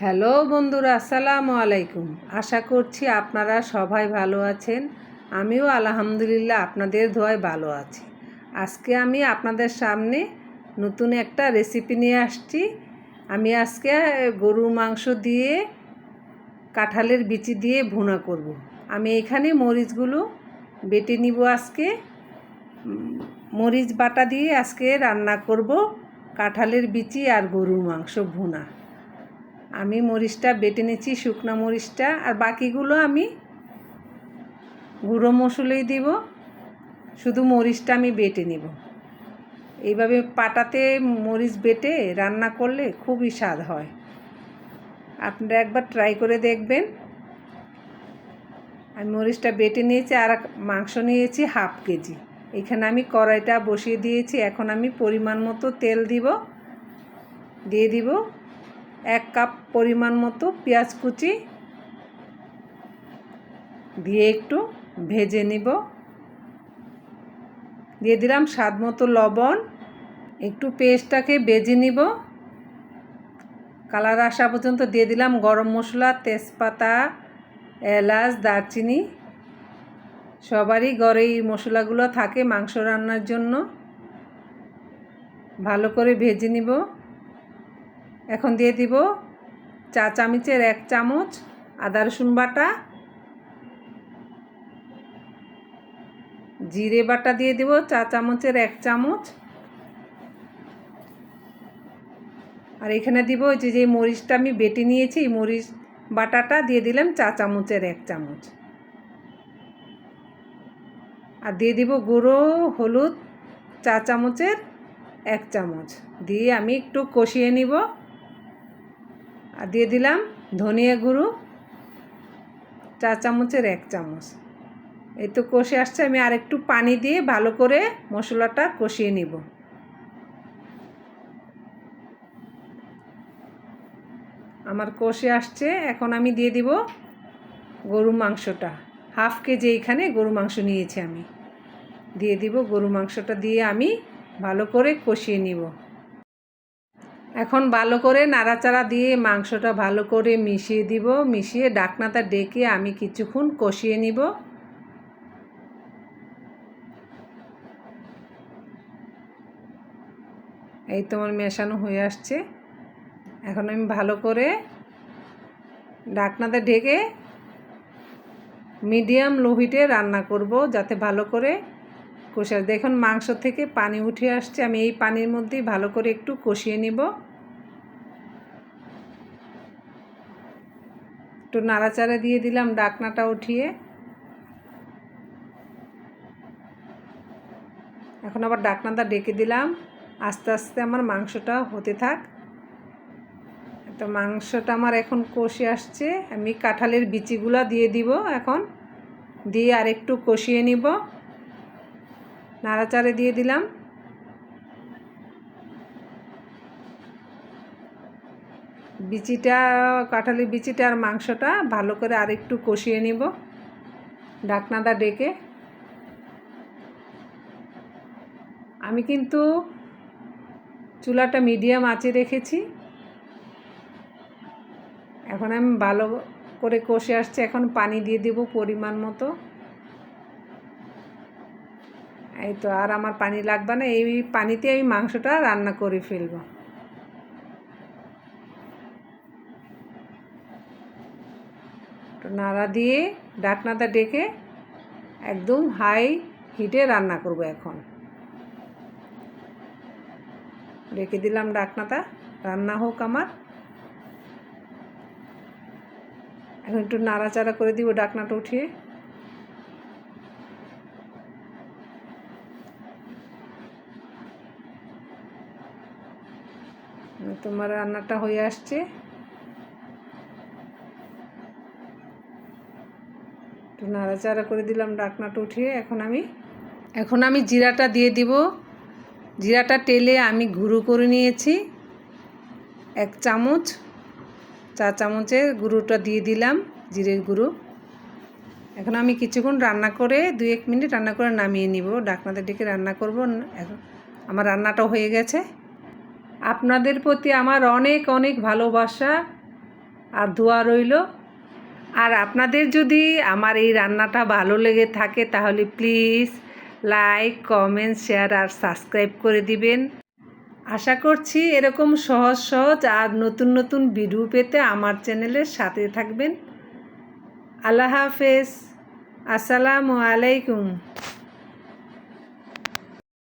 Hello বন্ধুরা, আসসালামু আলাইকুম। আশা করছি আপনারা সবাই ভালো আছেন। আমিও আলহামদুলিল্লাহ আপনাদের ধোয়ায় ভালো আছি। আজকে আমি আপনাদের সামনে নতুন একটা রেসিপি নিয়ে আসছি। আমি আজকে গরুর মাংস দিয়ে কাঁঠালের বিচি দিয়ে ভুনা করব। আমি এখানে মরিচগুলো বেটে নিব আজকে। মরিচ বাটা দিয়ে আজকে রান্না করব কাঁঠালের বিচি আর গরুর মাংস ভুনা। আমি মরিচটা বেটে নিচ্ছি, শুকনো মরিচটা, আর বাকিগুলো আমি গুঁড়ো মশলাই দিব, শুধু মরিচটা আমি বেটে নিব। এইভাবে পাটাতে মরিচ বেটে রান্না করলে খুবই স্বাদ হয়। আপনারা একবার ট্রাই করে দেখবেন। আমি মরিচটা বেটে নিয়েছি, আর মাংস নিয়েছি হাফ কেজি। এখানে আমি কড়াইটা বসিয়ে দিয়েছি, এখন আমি পরিমাণ মতো তেল দিব, দিয়ে দিব। এক কাপ পরিমাণ মতো পেঁয়াজ কুচি দিয়ে একটু ভেজে নিব। দিয়ে দিলাম স্বাদ মতো লবণ। একটু পেস্টটাকে বেজে নিব। কালার আসা পর্যন্ত দিয়ে দিলাম গরম মশলা, তেজপাতা, এলাচ, দারচিনি। সবারই ঘরে এই মশলাগুলো থাকে মাংস রান্নার জন্য। ভালো করে ভেজে নিব। এখন দিয়ে দিব চা চামচের এক চামচ আদা রসুন বাটা, জিরে বাটা দিয়ে দিব চা চামচের এক চামচ। আর এখানে দিব যে যে মরিচটা আমি বেটে নিয়েছি, এই মরিচ বাটাটা দিয়ে দিলাম চা চামচের এক চামচ। আর দিয়ে দিব গুঁড়ো হলুদ চা চামচের এক চামচ। দিয়ে আমি একটু কষিয়ে নিব। আর দিয়ে দিলাম ধনিয়া গুঁড়ো, চা চামচের এক চামচ। এই তো কষে আসছে, আমি আর একটু পানি দিয়ে ভালো করে মশলাটা কষিয়ে নিব। আমার কষে আসছে, এখন আমি দিয়ে দিব গরু মাংসটা। হাফ কেজি এইখানে গরু মাংস নিয়েছি আমি। দিয়ে দিব গরু মাংসটা দিয়ে আমি ভালো করে কষিয়ে নিব। এখন ভালো করে নাড়াচাড়া দিয়ে মাংসটা ভালো করে মিশিয়ে দিব। মিশিয়ে ডাকনাটা ডেকে আমি কিছুক্ষণ কষিয়ে নিব। এই তোমার মেশানো হয়ে আসছে। এখন আমি ভালো করে ডাকনাতে ঢেকে মিডিয়াম লো হিটে রান্না করব যাতে ভালো করে কষে দেখুন, মাংস থেকে পানি উঠে আসছে। আমি এই পানির মধ্যেই ভালো করে একটু কষিয়ে নিব। একটু নাড়াচাড়া দিয়ে দিলাম ডাকনাটা উঠিয়ে। এখন আবার ডাকনাটা ডেকে দিলাম। আস্তে আস্তে আমার মাংসটা হতে থাক। তো মাংসটা আমার এখন কষে আসছে। আমি কাঁঠালের বিচিগুলা দিয়ে দিব এখন। দিয়ে আর একটু কষিয়ে নিব। নাড়াচাড়ে দিয়ে দিলাম। বিচিটা কাঁঠালের বিচিটা আর মাংসটা ভালো করে আর একটু কষিয়ে নিব ডাকনাদা ডেকে। আমি কিন্তু চুলাটা মিডিয়াম আঁচে রেখেছি। এখন আমি ভালো করে কষে আসছে, এখন পানি দিয়ে দেব পরিমাণ মতো। এই তো আর আমার পানি লাগবে না, এই পানিতে আমি মাংসটা রান্না করে ফেলব। নাড়া দিয়ে ডাকনাটা ডেকে একদম হাই হিটে রান্না করব এখন। রেখে দিলাম ডাকনাটা, রান্না হোক আমার। এখন একটু নাড়াচাড়া করে দিব ডাকনাটা উঠিয়ে। তোমার রান্নাটা হয়ে আসছে। একটু নাড়াচাড়া করে দিলাম, ডাকনাটা উঠিয়ে। এখন আমি এখন আমি জিরাটা দিয়ে দিব। জিরাটা টেলে আমি গুঁড়ো করে নিয়েছি। এক চামচ, চা চামচের গুঁড়োটা দিয়ে দিলাম, জিরের গুঁড়ো। এখন আমি কিছুক্ষণ রান্না করে দুই এক মিনিট রান্না করে নামিয়ে নিব। ডাকনাতে ডেকে রান্না করব। এখন আমার রান্নাটা হয়ে গেছে। আপনাদের প্রতি আমার অনেক অনেক ভালোবাসা আর দোয়া রইল। আর আপনাদের যদি আমার এই রান্নাটা ভালো লেগে থাকে, তাহলে প্লিজ লাইক, কমেন্ট, শেয়ার আর সাবস্ক্রাইব করে দিবেন। আশা করছি এরকম সহজ সহজ আর নতুন নতুন ভিডিও পেতে আমার চ্যানেলের সাথে থাকবেন। আল্লাহ হাফেজ। আসসালামু আলাইকুম।